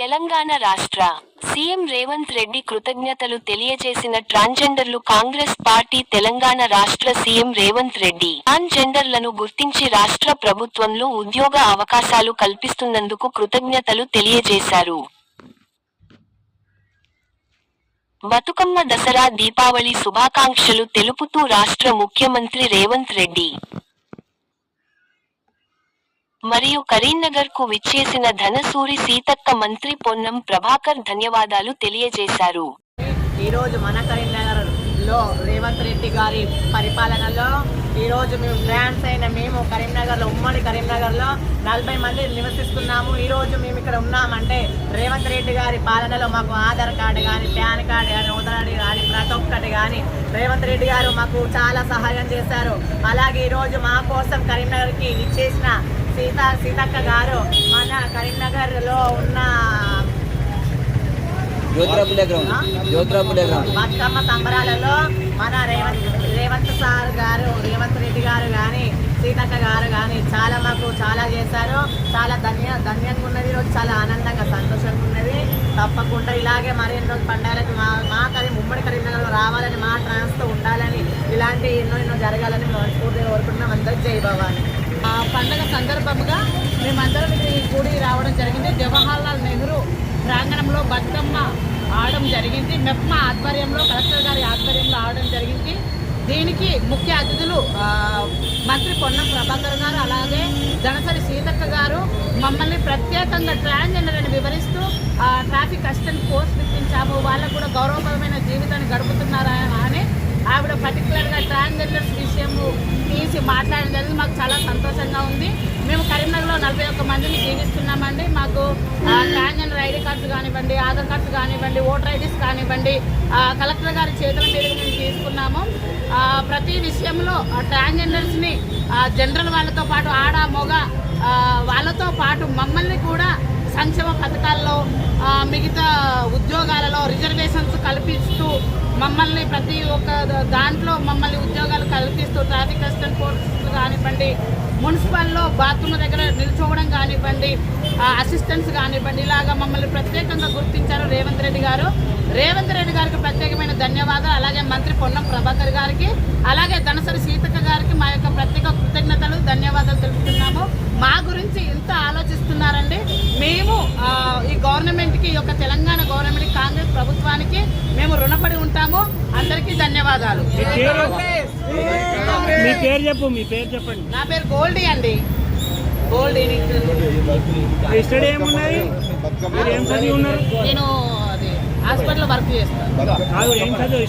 తెలంగాణ రాష్ట్ర సీఎం రేవంత్ రెడ్డి కృతజ్ఞతలు తెలియజేసిన ట్రాన్స్జెండర్లు కాంగ్రెస్ పార్టీ తెలంగాణ రాష్ట్ర సీఎం రేవంత్ రెడ్డి. ట్రాన్స్జెండర్లను గుర్తించి రాష్ట్ర ప్రభుత్వంలో ఉద్యోగ అవకాశాలు కల్పిస్తున్నందుకు కృతజ్ఞతలు తెలియజేశారు. బతుకమ్మ దసరా దీపావళి శుభాకాంక్షలు తెలుపుతూ రాష్ట్ర ముఖ్యమంత్రి రేవంత్ రెడ్డి. మరియు కరీంనగర్కు విచ్చేసిన ధనసూరి సీతక్క మంత్రి పొన్నం ప్రభాకర్ ధన్యవాదాలు తెలియజేశారు. ఈరోజు మన కరీంనగర్లో రేవంత్ రెడ్డి గారి పరిపాలనలో ఈరోజు మేము ఫ్రాన్స్ అయిన మేము కరీంనగర్లో ఉమ్మడి కరీంనగర్లో నలభై మంది నివసిస్తున్నాము. ఈరోజు మేము ఇక్కడ ఉన్నామంటే రేవంత్ రెడ్డి గారి పాలనలో మాకు ఆధార్ కార్డు కానీ పాన్ కార్డు కానీ ఉదరాడి కానీ ప్రతి ఒక్కటి కానీ రేవంత్ రెడ్డి గారు మాకు చాలా సహాయం చేశారు. అలాగే ఈరోజు మా కోసం కరీంనగర్కి ఇచ్చేసిన సీత సీతక్క గారు మన కరీంనగర్లో ఉన్న జ్యోతిరాపులే గ్రౌండ్. జ్యోతిరాపులే గ్రౌండ్. బతుకమ్మ సంబరాలలో మన రేవంత్ రేవంత్ సార్ గారు రేవంత్ రెడ్డి గారు కానీ సీతక్క గారు కానీ చాలా మాకు చాలా చేశారు. చాలా ధన్య ధన్యంగా ఉన్నది. ఈరోజు చాలా ఆనందంగా సంతోషంగా ఉన్నది. తప్పకుండా ఇలాగే మరెన్నో పండుగలకు మా మా కరీం ఉమ్మడి కరీంనగర్లో రావాలని మా ట్రాన్స్తో ఉండాలని ఇలాంటి ఎన్నో ఎన్నో జరగాలని మనస్ఫూర్తిగా కోరుకుంటున్నాం. అందరికి జై భవాని. పండుగ సందర్భంగా మేమందరం ఇక్కడ ఈ గుడి రావడం జరిగింది. జవహర్లాల్ నెహ్రూ ప్రాంగణంలో బతుకమ్మ ఆడడం జరిగింది. మెప్మా ఆధ్వర్యంలో కలెక్టర్ గారి ఆధ్వర్యంలో ఆడడం జరిగింది. దీనికి ముఖ్య అతిథులు మంత్రి పొన్నం ప్రభాకర్ గారు అలాగే ధనసరి సీతక్క గారు. మమ్మల్ని ప్రత్యేకంగా ట్రాన్స్జెండర్ అని వివరిస్తూ ట్రాఫిక్ అసిస్టెంట్ పోస్ట్ ఇప్పించాము వాళ్ళకు కూడా గౌరవపరమైన జీవితాన్ని గడుపుతున్నారా అని ఆవిడ పర్టికులర్గా ట్రాన్స్జెండర్స్ గురించి మాట్లాడడం జరిగింది మాకు చాలా సంతోషంగా ఉంది. మేము కరీంనగర్లో నలభై ఒక్క మందిని జీవిస్తున్నామండి. మాకు ఆ, ఐడి కార్డ్స్ కానివ్వండి ఆధార్ కార్డ్స్ కానివ్వండి ఓటర్ ఐడీస్ కానివ్వండి కలెక్టర్ గారి చేతుల మీదుగా మేము తీసుకున్నాము. ప్రతి విషయంలో ఆ, ట్రాన్స్జెండర్స్ని జనరల్ వాళ్ళతో పాటు ఆడ మొగ వాళ్ళతో పాటు మమ్మల్ని కూడా సంక్షేమ పథకాల్లో మిగతా ఉద్యోగాలలో రిజర్వేషన్స్ కల్పిస్తూ మమ్మల్ని ప్రతి ఒక్క ద- దాంట్లో మమ్మల్ని ఉద్యోగాలు కల్పిస్తూ ట్రాఫిక్ అసిస్టెంట్ కోర్సులు కానివ్వండి మున్సిపల్లో బాత్రూమ్ దగ్గర నిల్చోవడం కానివ్వండి అసిస్టెన్స్ అసిస్టెంట్స్ కానివ్వండి ఇలాగా మమ్మల్ని ప్రత్యేకంగా గుర్తించారు రేవంత్ రెడ్డి గారు. రేవంత్ రెడ్డి గారికి ప్రత్యేకమైన ధన్యవాదాలు. అలాగే మంత్రి పొన్నం ప్రభాకర్ గారికి అలాగే ధనసరి సీతక్క గారికి మా యొక్క ప్రత్యేక కృతజ్ఞతలు ధన్యవాదాలు తెలుపుతున్నాము. మా గురించి ఇంత ఆలోచిస్తున్నారండి. మేము ఈ గవర్నమెంట్కి ఈ యొక్క తెలంగాణ గవర్నమెంట్ కాంగ్రెస్ ప్రభుత్వానికి మేము ఉంటాము అందరికీ ధన్యవాదాలు. మీ పేరు? చెప్పు మీ పేరు చెప్పండి. నా పేరు గోల్డీ అండి. గోల్డీ మీ స్టడీ ఏమున్నది? మీరు ఏం చదివి ఉన్నారు? నేను అది హాస్పిటల్లో వర్క్ చేస్తాను.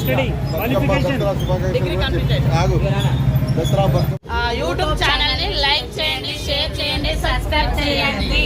Study qualification. Degree complete YouTube ఛానల్ని లైక్ చేయండి షేర్ చేయండి సబ్స్క్రైబ్ చేయండి.